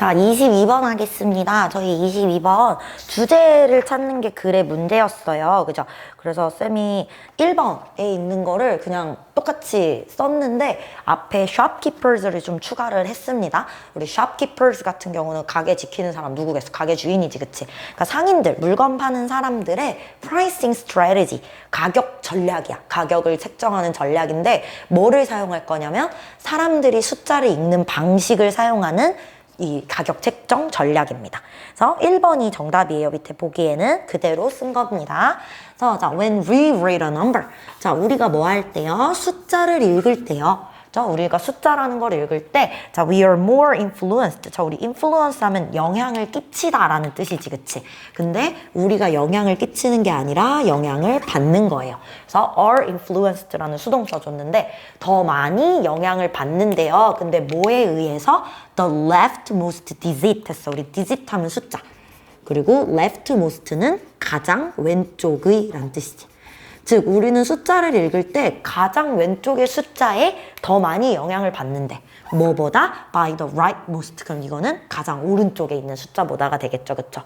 자, 22번 하겠습니다. 저희 22번 주제를 찾는 게 글의 문제였어요. 그죠? 그래서 쌤이 1번에 있는 거를 그냥 똑같이 썼는데 앞에 shopkeepers를 좀 추가를 했습니다. 우리 shopkeepers 같은 경우는 가게 지키는 사람 누구겠어? 가게 주인이지, 그치? 그러니까 상인들, 물건 파는 사람들의 pricing strategy, 가격 전략이야. 가격을 책정하는 전략인데 뭐를 사용할 거냐면 사람들이 숫자를 읽는 방식을 사용하는 이 가격 책정 전략입니다. 그래서 1번이 정답이에요. 밑에 보기에는 그대로 쓴 겁니다. 그래서 자, when we read a number. 자, 우리가 뭐 할 때요? 숫자를 읽을 때요. 자, 우리가 숫자라는 걸 읽을 때, 자, we are more influenced. 자, 우리 influence 하면 영향을 끼치다라는 뜻이지, 그치? 근데 우리가 영향을 끼치는 게 아니라 영향을 받는 거예요. 그래서 are influenced라는 수동 써줬는데, 더 많이 영향을 받는데요. 근데 뭐에 의해서? the leftmost digit 했어. 우리 digit 하면 숫자. 그리고 leftmost는 가장 왼쪽의 라는 뜻이지. 즉, 우리는 숫자를 읽을 때 가장 왼쪽의 숫자에 더 많이 영향을 받는데, 뭐보다? by the rightmost. 그럼 이거는 가장 오른쪽에 있는 숫자보다가 되겠죠. 그쵸?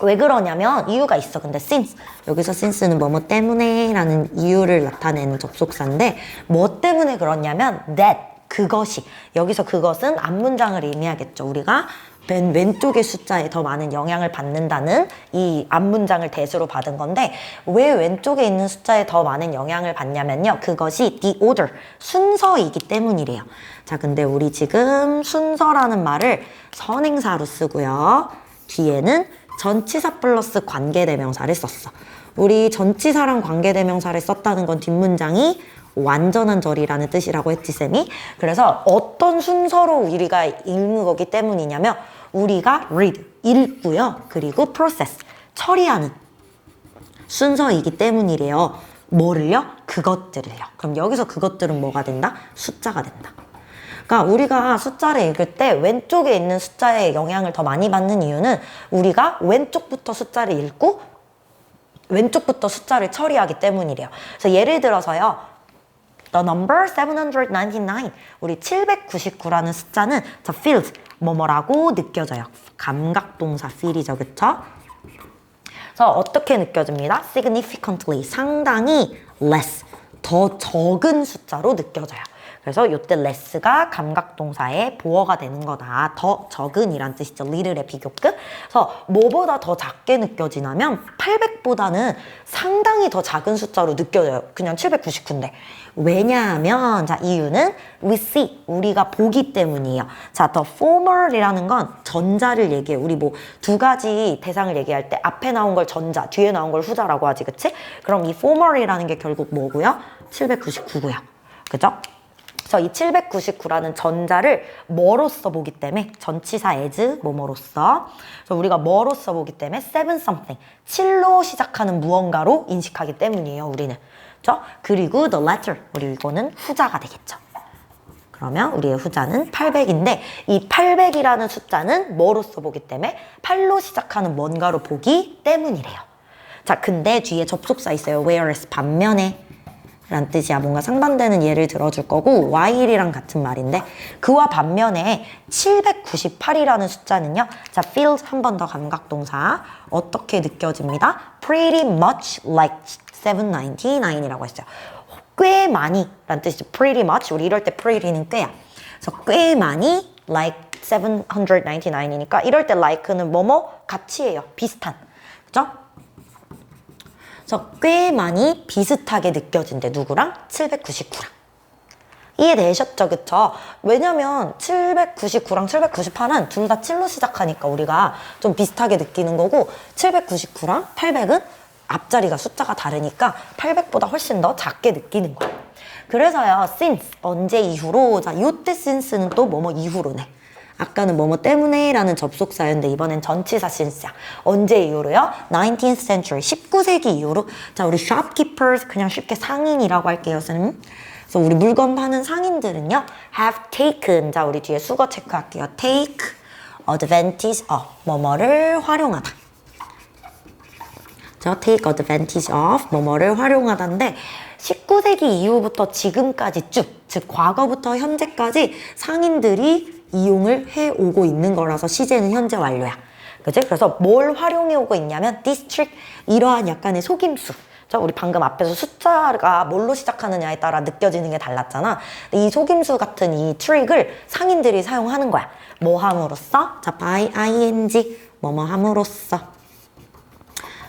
왜 그러냐면 이유가 있어. 근데 since 여기서 since는 뭐뭐 때문에 라는 이유를 나타내는 접속사인데 뭐 때문에 그러냐면 that 그것이 여기서 그것은 앞문장을 의미하겠죠. 우리가 맨 왼쪽의 숫자에 더 많은 영향을 받는다는 이 앞문장을 대수로 받은 건데 왜 왼쪽에 있는 숫자에 더 많은 영향을 받냐면요. 그것이 the order 순서이기 때문이래요. 자, 근데 우리 지금 순서라는 말을 선행사로 쓰고요. 뒤에는 전치사 플러스 관계대명사를 썼어. 우리 전치사랑 관계대명사를 썼다는 건 뒷문장이 완전한 절이라는 뜻이라고 했지 쌤이. 그래서 어떤 순서로 우리가 읽는 거기 때문이냐면 우리가 read 읽고요. 그리고 process 처리하는 순서이기 때문이래요. 뭐를요? 그것들을요. 그럼 여기서 그것들은 뭐가 된다? 숫자가 된다. 그러니까 우리가 숫자를 읽을 때 왼쪽에 있는 숫자에 영향을 더 많이 받는 이유는 우리가 왼쪽부터 숫자를 읽고 왼쪽부터 숫자를 처리하기 때문이래요. 그래서 예를 들어서요. The number 799. 우리 799라는 숫자는 저 feels 뭐뭐라고 느껴져요. 감각동사 feel이죠. 그쵸? 그래서 어떻게 느껴집니다? significantly 상당히 less 더 적은 숫자로 느껴져요. 그래서 이때 less가 감각동사의 보어가 되는 거다. 더 적은 이란 뜻이죠. little의 비교급. 그래서 뭐보다 더 작게 느껴지냐면 800 보다는 상당히 더 작은 숫자로 느껴져요. 그냥 799인데. 왜냐하면 자 이유는 we see 우리가 보기 때문이에요. 자 the former이라는 건 전자를 얘기해. 우리 뭐 두 가지 대상을 얘기할 때 앞에 나온 걸 전자, 뒤에 나온 걸 후자라고 하지, 그치? 그럼 이 former이라는 게 결국 뭐고요? 799고요. 그죠? 그래서 이 799라는 전자를 뭐로써 보기 때문에 전치사 as 뭐뭐로써. 그래서 우리가 뭐로써 보기 때문에 seven something. 7로 시작하는 무언가로 인식하기 때문이에요 우리는. 그렇죠? 그리고 the letter. 우리 이거는 후자가 되겠죠. 그러면 우리의 후자는 800인데 이 800이라는 숫자는 뭐로써 보기 때문에 8로 시작하는 뭔가로 보기 때문이래요. 자 근데 뒤에 접속사 있어요. Whereas 반면에 라는 뜻이야. 뭔가 상반되는 예를 들어줄 거고 while이랑 같은 말인데 그와 반면에 798이라는 숫자는요. 자, feels 한 번 더 감각 동사 어떻게 느껴집니다? pretty much like 799이라고 했어요. 꽤 많이 라는 뜻이죠. pretty much 우리 이럴 때 pretty는 꽤야. 그래서 꽤 많이 like 799이니까 이럴 때 like는 뭐뭐 같이예요. 비슷한. 그죠? 그래서 꽤 많이 비슷하게 느껴진대 누구랑? 799랑. 이해되셨죠? 그쵸? 왜냐면 799랑 798은 둘 다 7로 시작하니까 우리가 좀 비슷하게 느끼는 거고 799랑 800은 앞자리가 숫자가 다르니까 800보다 훨씬 더 작게 느끼는 거야. 그래서요 since 언제 이후로? 자 요때 since는 또 뭐뭐 이후로네 아까는 뭐뭐 때문에 라는 접속사였는데 이번엔 전치사 since야. 언제 이후로요? 19th century, 19세기 이후로. 자, 우리 shopkeepers 그냥 쉽게 상인이라고 할게요, 선생님. 그래서 우리 물건 파는 상인들은요, have taken. 자, 우리 뒤에 수거 체크할게요. take advantage of. 뭐뭐를 활용하다. 저 take advantage of 뭐뭐를 활용하다인데 19세기 이후부터 지금까지 쭉, 즉 과거부터 현재까지 상인들이 이용을 해오고 있는 거라서 시제는 현재 완료야. 그지? 그래서 뭘 활용해 오고 있냐면 district 이러한 약간의 속임수. 자, 우리 방금 앞에서 숫자가 뭘로 시작하느냐에 따라 느껴지는 게 달랐잖아. 이 속임수 같은 이 트릭을 상인들이 사용하는 거야. 뭐 함으로써? 자, by ing 뭐뭐 함으로써.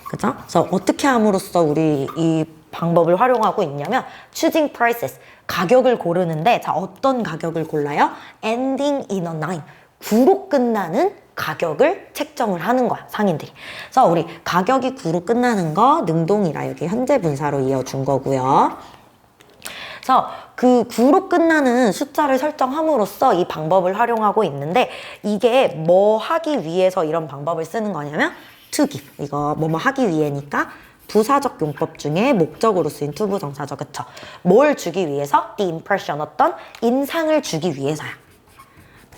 그죠? 그래서 어떻게 함으로써 우리 이 방법을 활용하고 있냐면 choosing prices 가격을 고르는데 자 어떤 가격을 골라요? ending in a nine 9로 끝나는 가격을 책정을 하는 거야 상인들이. 그래서 우리 가격이 9로 끝나는 거 능동이라 여기 현재 분사로 이어준 거고요. 그래서 그 9로 끝나는 숫자를 설정함으로써 이 방법을 활용하고 있는데 이게 뭐 하기 위해서 이런 방법을 쓰는 거냐면 to give. 이거 뭐뭐 하기 위해니까 부사적 용법 중에 목적으로 쓰인 투부정사죠. 그쵸? 뭘 주기 위해서? The impression 어떤 인상을 주기 위해서야.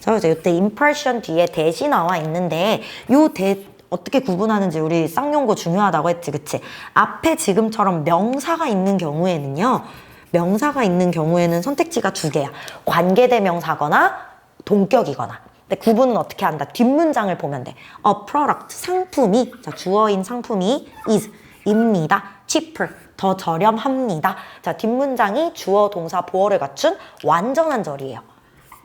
그래서 이때 impression 뒤에 대시 나와 있는데 요 대 어떻게 구분하는지 우리 쌍용고 중요하다고 했지 그치? 앞에 지금처럼 명사가 있는 경우에는요 명사가 있는 경우에는 선택지가 두 개야. 관계대명사거나 동격이거나. 근데 구분은 어떻게 한다? 뒷문장을 보면 돼. A product 상품이. 자 주어인 상품이 is 입니다 cheaper 더 저렴합니다 자 뒷문장이 주어 동사 보어를 갖춘 완전한 절이에요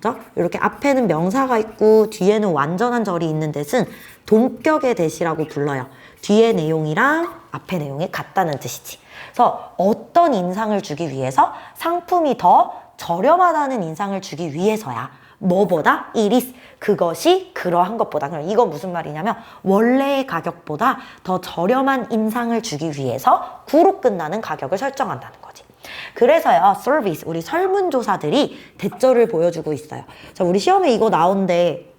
그죠? 이렇게 앞에는 명사가 있고 뒤에는 완전한 절이 있는 데는 동격의 대시라고 불러요. 뒤에 내용이랑 앞에 내용이 같다는 뜻이지. 그래서 어떤 인상을 주기 위해서 상품이 더 저렴하다는 인상을 주기 위해서야. 뭐보다 이리스 그것이 그러한 것보다 그럼 이건 무슨 말이냐면 원래의 가격보다 더 저렴한 인상을 주기 위해서 구로 끝나는 가격을 설정한다는 거지. 그래서요, 서비스, 우리 설문조사들이 대절을 보여주고 있어요. 자, 우리 시험에 이거 나온데,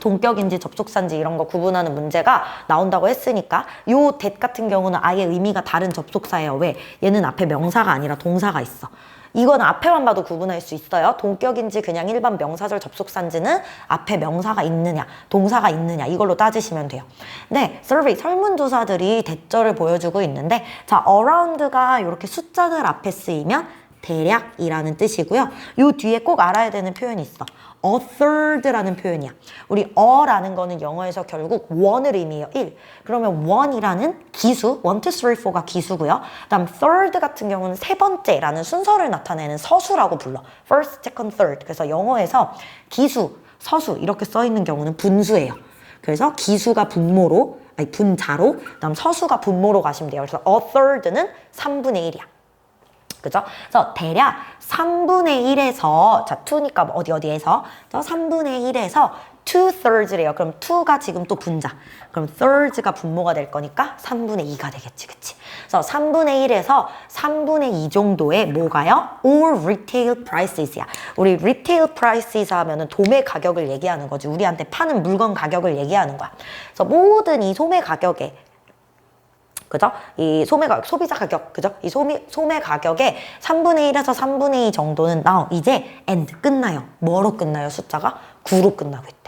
동격인지 접속사인지 이런 거 구분하는 문제가 나온다고 했으니까 요 that 같은 경우는 아예 의미가 다른 접속사예요. 왜? 얘는 앞에 명사가 아니라 동사가 있어. 이건 앞에만 봐도 구분할 수 있어요. 동격인지 그냥 일반 명사절 접속사인지는 앞에 명사가 있느냐, 동사가 있느냐 이걸로 따지시면 돼요. 네, survey 설문조사들이 대절을 보여주고 있는데 자, around가 이렇게 숫자들 앞에 쓰이면 대략이라는 뜻이고요. 요 뒤에 꼭 알아야 되는 표현이 있어. A third라는 표현이야. 우리 a라는 거는 영어에서 결국 one을 의미해요. 1. 그러면 one이라는 기수, 1, 2, 3, 4가 기수고요. 그다음 third 같은 경우는 세 번째라는 순서를 나타내는 서수라고 불러. first, second, third. 그래서 영어에서 기수, 서수 이렇게 써 있는 경우는 분수예요. 그래서 기수가 분모로 아니 분자로 그다음 서수가 분모로 가시면 돼요. 그래서 a third는 3분의 1이야. 그죠? 그래서 대략 3분의 1에서 자 2니까 어디 어디에서 저 3분의 1에서 2 thirds래요. 그럼 2가 지금 또 분자. 그럼 thirds가 분모가 될 거니까 3분의 2가 되겠지. 그치? 그래서 3분의 1에서 3분의 2 정도의 뭐가요? all retail prices야. 우리 retail prices 하면은 도매 가격을 얘기하는 거지. 우리한테 파는 물건 가격을 얘기하는 거야. 그래서 모든 이 소매 가격에 그죠? 이 소매 가격, 소비자 가격, 그죠? 이 소미, 소매 가격의 3분의 1에서 3분의 2 정도는 now 이제 end 끝나요. 뭐로 끝나요? 숫자가 9로 끝나고 있대.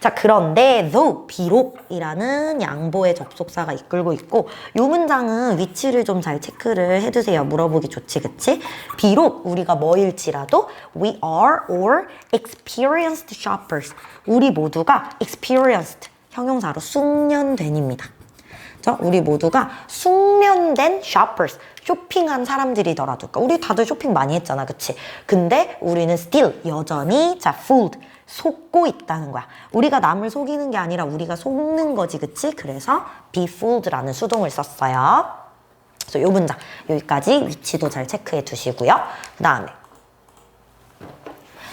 자, 그런데 though 비록이라는 양보의 접속사가 이끌고 있고 이 문장은 위치를 좀 잘 체크를 해두세요. 물어보기 좋지, 그치? 비록 우리가 뭐일지라도 we are all experienced shoppers. 우리 모두가 experienced 형용사로 숙련된입니다. 자, 우리 모두가 숙련된 shoppers, 쇼핑한 사람들이더라도. 그러니까 우리 다들 쇼핑 많이 했잖아, 그치? 근데 우리는 still, 여전히, 자, fooled, 속고 있다는 거야. 우리가 남을 속이는 게 아니라 우리가 속는 거지, 그치? 그래서 be fooled라는 수동을 썼어요. 그래서 요 문장, 여기까지 위치도 잘 체크해 두시고요. 그 다음에.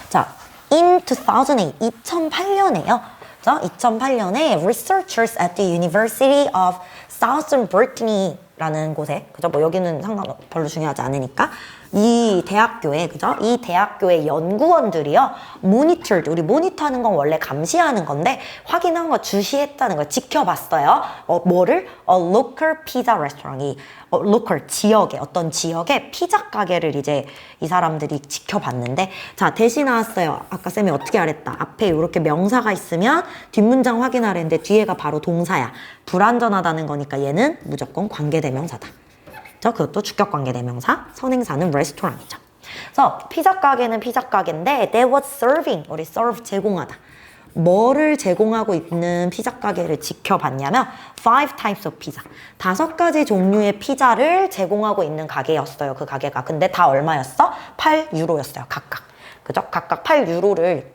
자, in 2008, 2008년에요. 자, 2008년에 researchers at the University of Southern Brittany라는 곳에, 그죠? 뭐 여기는 상관 별로 중요하지 않으니까 이 대학교에, 그죠? 이 대학교의 연구원들이요, monitored, 우리 모니터하는 건 원래 감시하는 건데 확인한 거 주시했다는 걸 지켜봤어요. 어, 뭐를? A local pizza restaurant이 어, local 지역에 어떤 지역의 피자 가게를 이제 이 사람들이 지켜봤는데 자 대시 나왔어요. 아까 쌤이 어떻게 하랬다. 앞에 이렇게 명사가 있으면 뒷문장 확인하랬는데 뒤에가 바로 동사야. 불완전하다는 거니까 얘는 무조건 관계대명사다. 저 그것도 주격 관계대명사, 선행사는 레스토랑이죠. 그래서 피자 가게는 피자 가게인데 they was serving 우리 serve 제공하다. 뭐를 제공하고 있는 피자 가게를 지켜봤냐면 five types of pizza 다섯 가지 종류의 피자를 제공하고 있는 가게였어요 그 가게가 근데 다 얼마였어? 8유로였어요 각각 그죠? 각각 8유로를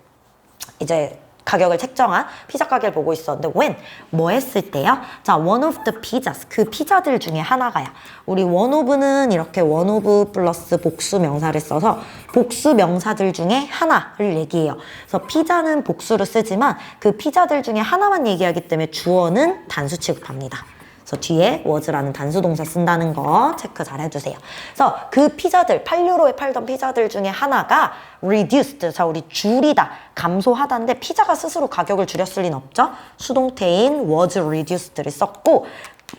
이제 가격을 책정한 피자 가게를 보고 있었는데 when 뭐 했을 때요? 자 one of the pizzas 그 피자들 중에 하나가야 우리 one of는 이렇게 one of 플러스 복수 명사를 써서 복수 명사들 중에 하나를 얘기해요. 그래서 피자는 복수로 쓰지만 그 피자들 중에 하나만 얘기하기 때문에 주어는 단수 취급합니다. 그래서 뒤에 was라는 단수 동사 쓴다는 거 체크 잘 해주세요. 그래서 그 피자들, 8유로에 팔던 피자들 중에 하나가 reduced, 자 우리 줄이다, 감소하다인데 피자가 스스로 가격을 줄였을 리는 없죠. 수동태인 was reduced를 썼고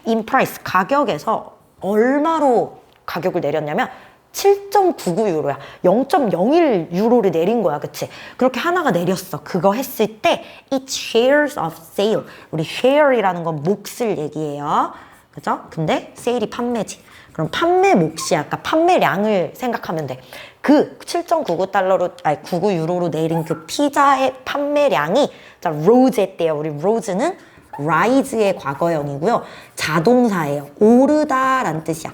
in price, 가격에서 얼마로 가격을 내렸냐면 7.99 유로야. 0.01 유로를 내린 거야. 그치? 그렇게 하나가 내렸어. 그거 했을 때 it shares of sale. 우리 share이라는 건 몫을 얘기해요. 그죠? 근데 세일이 판매지. 그럼 판매 몫이 아까 판매량을 생각하면 돼. 그 7.99달러로 아니 99 유로로 내린 그 피자의 판매량이 자 rose 했대요. 우리 rose는 rise의 과거형이고요. 자동사예요. 오르다라는 뜻이야.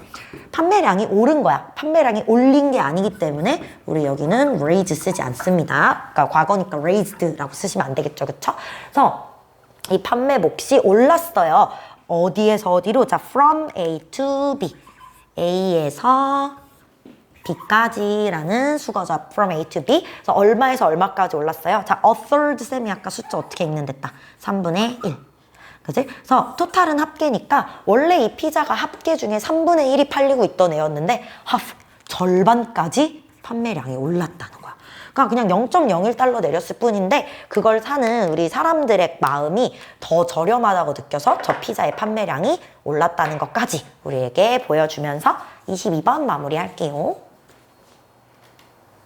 판매량이 오른 거야. 판매량이 올린 게 아니기 때문에 우리 여기는 raise 쓰지 않습니다. 그러니까 과거니까 raised라고 쓰시면 안 되겠죠. 그쵸? 그래서 이 판매 몫이 올랐어요. 어디에서 어디로? 자, from A to B. A에서 B까지라는 수거죠. From A to B. 그래서 얼마에서 얼마까지 올랐어요? 자, a third 쌤이 아까 숫자 어떻게 읽는댔다? 3분의 1. 그지? 그래서 토탈은 합계니까 원래 이 피자가 합계 중에 3분의 1이 팔리고 있던 애였는데 half, 절반까지 판매량이 올랐다는 거야. 그러니까 그냥 0.01달러 내렸을 뿐인데 그걸 사는 우리 사람들의 마음이 더 저렴하다고 느껴서 저 피자의 판매량이 올랐다는 것까지 우리에게 보여주면서 22번 마무리할게요.